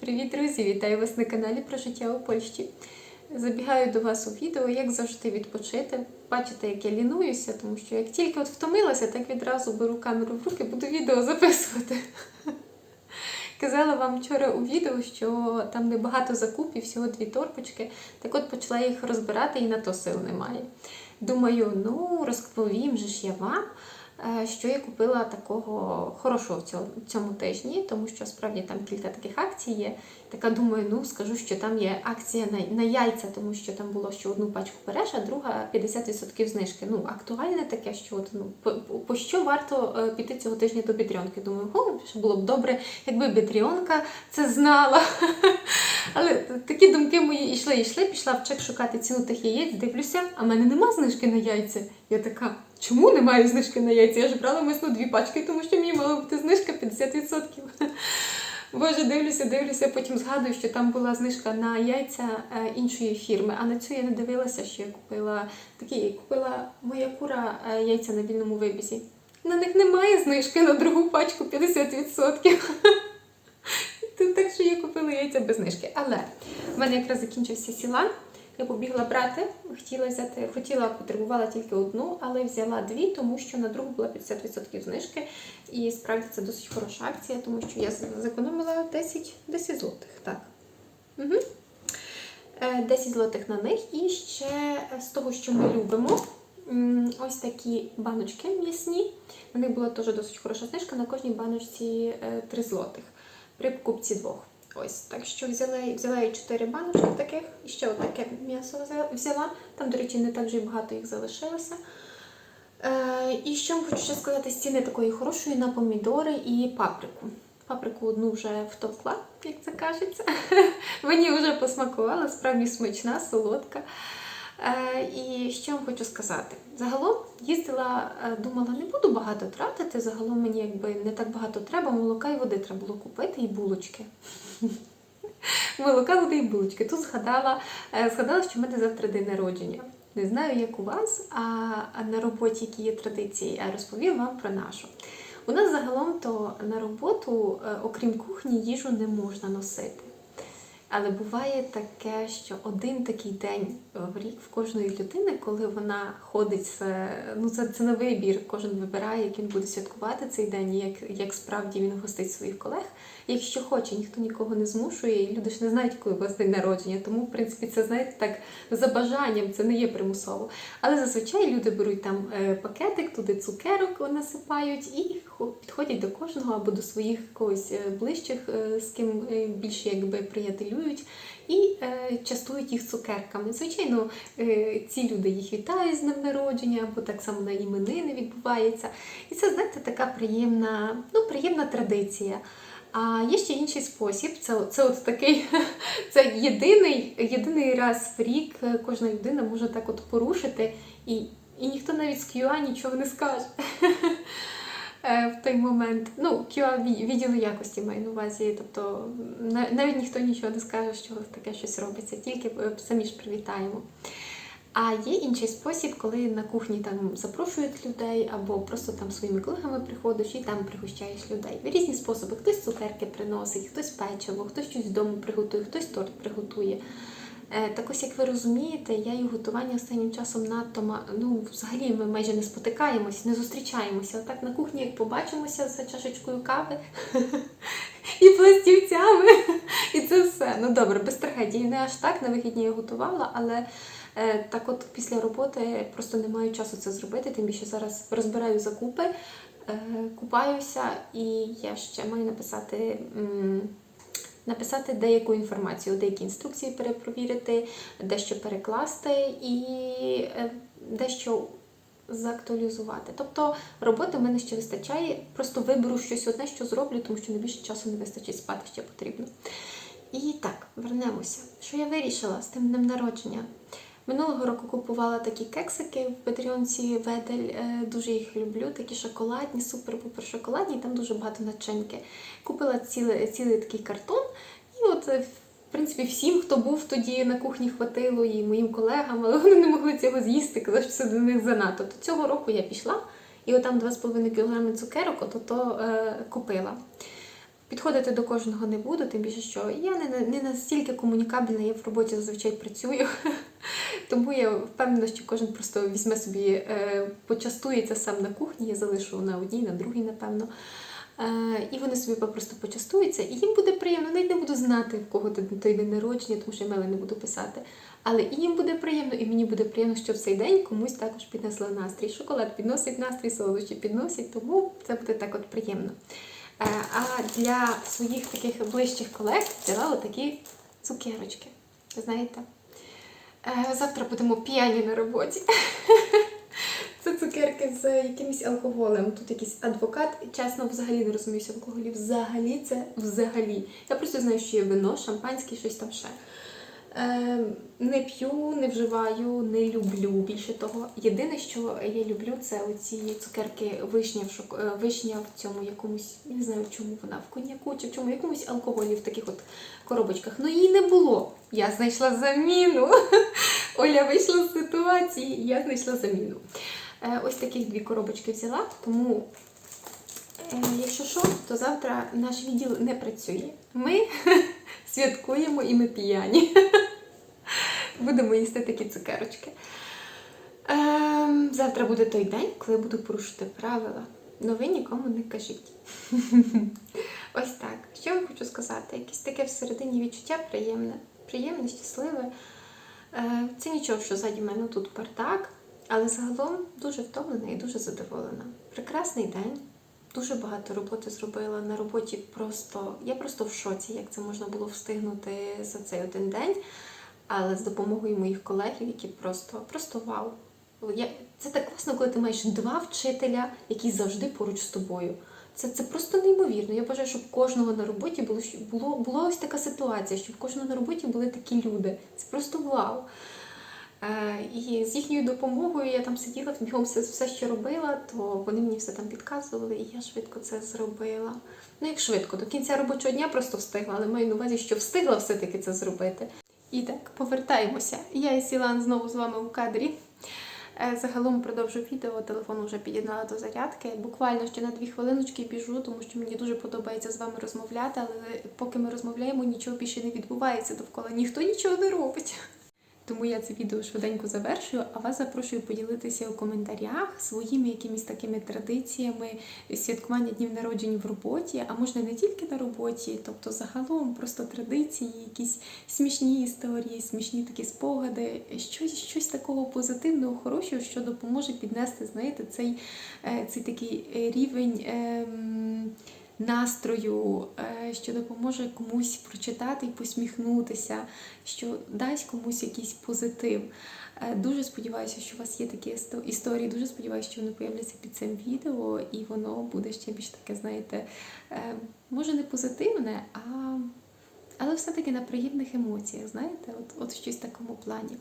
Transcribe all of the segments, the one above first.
Привіт, друзі! Вітаю вас на каналі про життя у Польщі. Забігаю до вас у відео, як завжди відпочити. Бачите, як я лінуюся, тому що як тільки от втомилася, так відразу беру камеру в руки, буду відео записувати. Казала вам вчора у відео, що там небагато закупів, всього дві торбочки. Так от почала їх розбирати і на то сил немає. Думаю, ну розповім же ж я вам, що я купила такого хорошого в цьому, тижні, тому що справді там кілька таких акцій є. Така думаю, ну скажу, що там є акція на, на яйця, тому що там було, що одну пачку береш, а друга 50% знижки. Ну, актуальне таке, що от, ну, по, по- по що варто е, піти цього тижня до бідріонки. Думаю, о, що було б добре, якби бідріонка це знала. Але такі думки мої йшли, йшли, пішла в чек шукати ціну тих яєць, дивлюся, а в мене нема знижки на яйця. Я така, чому немає знижки на яйця? Я ж брала мисно дві пачки, тому що мені мала бути знижка 50%. Боже, дивлюся, дивлюся, потім згадую, що там була знижка на яйця е, іншої фірми, а на цю я не дивилася, що я купила такі, купила моя кура е, яйця на вільному вибізі. На них немає знижки на другу пачку 50%. Тут так що я купила яйця без знижки. Але в мене якраз закінчився сілан. Я побігла брати, хотіла взяти, хотіла, потребувала тільки одну, але взяла дві, тому що на другу була 50% знижки. І справді це досить хороша акція, тому що я зекономила 10, 10 злотих. Так. Угу. 10 злотих на них. І ще з того, що ми любимо, ось такі баночки м'ясні. На них була теж досить хороша знижка. На кожній баночці 3 злотих при покупці двох. Ось, так що взяла, взяла я 4 баночки таких, і ще отаке м'ясо взяла. Там, до речі, не так вже й багато їх залишилося. Е, і що хочу ще сказати з ціни такої хорошої на помідори і паприку. Паприку одну вже втовкла, як це кажеться. Мені вже посмакувала, справді смачна, солодка. Е, і що вам хочу сказати? Загалом їздила, е, думала, не буду багато тратити. Загалом мені якби не так багато треба. Молока і води треба було купити, і булочки. Молока, води і булочки. Тут згадала, е, згадала, що в мене завтра день народження. Не знаю, як у вас, а на роботі які є традиції, а розповім вам про нашу. У нас загалом то на роботу, окрім кухні, їжу не можна носити. Але буває таке, що один такий день в рік в кожної людини, коли вона ходить, ну це, це на вибір. Кожен вибирає, як він буде святкувати цей день, як, як справді він гостить своїх колег. Якщо хоче, ніхто нікого не змушує, і люди ж не знають, коли у вас день народження. Тому, в принципі, це знаєте так за бажанням, це не є примусово. Але зазвичай люди беруть там е, пакетик, туди цукерок насипають і підходять до кожного або до своїх когось е, ближчих, е, з ким більше якби приятелюють, і частують їх цукерками. Звичайно, е, ці люди їх вітають з днем народження, або так само на іменини відбувається. І це, знаєте, така приємна, ну, приємна традиція. А є ще інший спосіб. Це, це от такий, це єдиний, єдиний раз в рік е, кожна людина може так от порушити, і, і ніхто навіть з QA нічого не скаже. Е, В той момент, ну, QA відділу якості маю на увазі, тобто навіть ніхто нічого не скаже, що таке щось робиться, тільки е, самі ж привітаємо. А є інший спосіб, коли на кухні там запрошують людей або просто там своїми колегами приходиш і там пригощаєш людей. Різні способи. Хтось цукерки приносить, хтось печиво, хтось щось вдома приготує, хтось торт приготує. Е, Так ось, як ви розумієте, я і готування останнім часом надто ну, взагалі ми майже не спотикаємось, не зустрічаємося. Отак на кухні, як побачимося за чашечкою кави і пластівцями, і це все. Ну добре, без трагедії. Не аж так на вихідні я готувала, але е, так от після роботи просто не маю часу це зробити, тим більше зараз розбираю закупи, е, купаюся, і я ще маю написати. Написати деяку інформацію, деякі інструкції перепровірити, дещо перекласти і е, дещо заактуалізувати. Тобто роботи в мене ще вистачає, просто виберу щось одне, що зроблю, тому що найбільше часу не вистачить спати ще потрібно. І так, вернемося. Що я вирішила з тим днем народження? Минулого року купувала такі кексики в Петріонці Ведель. е, Дуже їх люблю. Такі шоколадні, супер-пупер шоколадні, і там дуже багато начинки. Купила цілий, цілий такий картон, і от, е, в принципі, всім, хто був тоді на кухні, хватило, і моїм колегам, але вони не могли цього з'їсти, казали, що це для них занадто. То цього року я пішла, і отам 2,5 кг цукерок, от то е, купила. Підходити до кожного не буду, тим більше, що я не, не настільки комунікабельна, я в роботі зазвичай працюю. Тому я впевнена, що кожен просто візьме собі, е, почастується сам на кухні, я залишу на одній, на другій, напевно. Е, і вони собі просто почастуються, і їм буде приємно. Навіть не буду знати, в кого той день народження, тому що я не буду писати. Але і їм буде приємно, і мені буде приємно, що в цей день комусь також піднесли настрій. Шоколад підносить настрій, солодощі підносять, тому це буде так от приємно. Е, А для своїх таких ближчих колег взяла отакі цукерочки. Знаєте? Е, Завтра будемо п'яні на роботі. Це цукерки з якимось алкоголем. Тут якийсь адвокат. Чесно, взагалі не розуміюся алкоголі. Взагалі це взагалі. Я просто знаю, що є вино, шампанське, щось там ще. Е, не п'ю, не вживаю, не люблю більше того. Єдине, що я люблю, це оці цукерки вишня в шок... е, вишня в цьому якомусь, я не знаю, в чому вона, в коньяку чи в чому, якомусь алкоголі в таких от коробочках. Ну її не було. Я знайшла заміну. Оля вийшла з ситуації, я знайшла заміну. Е, ось таких дві коробочки взяла, тому. Е, Якщо що, то завтра наш відділ не працює. Ми святкуємо і ми п'яні. Будемо їсти такі цукерочки. Ем, завтра буде той день, коли буду порушити правила. Но ви нікому не кажіть. Ось так. Що я хочу сказати? Якесь таке всередині відчуття приємне, приємне, щасливе. Е, Це нічого, що ззаді мене тут бардак, але загалом дуже втомлена і дуже задоволена. Прекрасний день. Дуже багато роботи зробила на роботі. Просто я просто в шоці, як це можна було встигнути за цей один день. Але з допомогою моїх колегів, які просто просто вау. Я, це так класно, коли ти маєш два вчителя, які завжди поруч з тобою. Це, це просто неймовірно. Я бажаю, щоб кожного на роботі було, було, була ось така ситуація, щоб кожного на роботі були такі люди. Це просто вау. Е, І з їхньою допомогою я там сиділа, бігом все, все, що робила, то вони мені все там підказували, і я швидко це зробила. Ну, як швидко, до кінця робочого дня просто встигла, але маю на увазі, що встигла все-таки це зробити. І так, повертаємося. Я і Сілан знову з вами у кадрі. Е, Загалом продовжу відео, телефон вже під'єднала до зарядки. Буквально ще на дві хвилиночки біжу, тому що мені дуже подобається з вами розмовляти, але поки ми розмовляємо, нічого більше не відбувається довкола. Ніхто нічого не робить. Тому я це відео швиденько завершую, а вас запрошую поділитися у коментарях своїми якимись такими традиціями святкування днів народжень в роботі, а можна не тільки на роботі, тобто загалом просто традиції, якісь смішні історії, смішні такі спогади, щось, щось такого позитивного, хорошого, що допоможе піднести, знаєте, цей, е, цей такий е, рівень. ем, Настрою, е, що допоможе комусь прочитати і посміхнутися, що дасть комусь якийсь позитив. Е, Дуже сподіваюся, що у вас є такі істо- історії. Дуже сподіваюся, що вони появляться під цим відео, і воно буде ще більш таке, знаєте, е, може не позитивне, а але все-таки на приємних емоціях, знаєте, от, от щось в такому плані.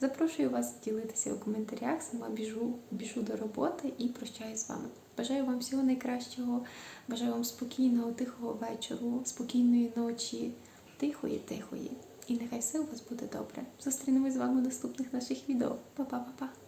Запрошую вас ділитися у коментарях. Сама біжу, біжу до роботи і прощаюсь з вами. Бажаю вам всього найкращого, бажаю вам спокійного, тихого вечору, спокійної ночі, тихої, тихої. І нехай все у вас буде добре. Зустрінемось з вами в наступних наших відео. Па-па-па-па!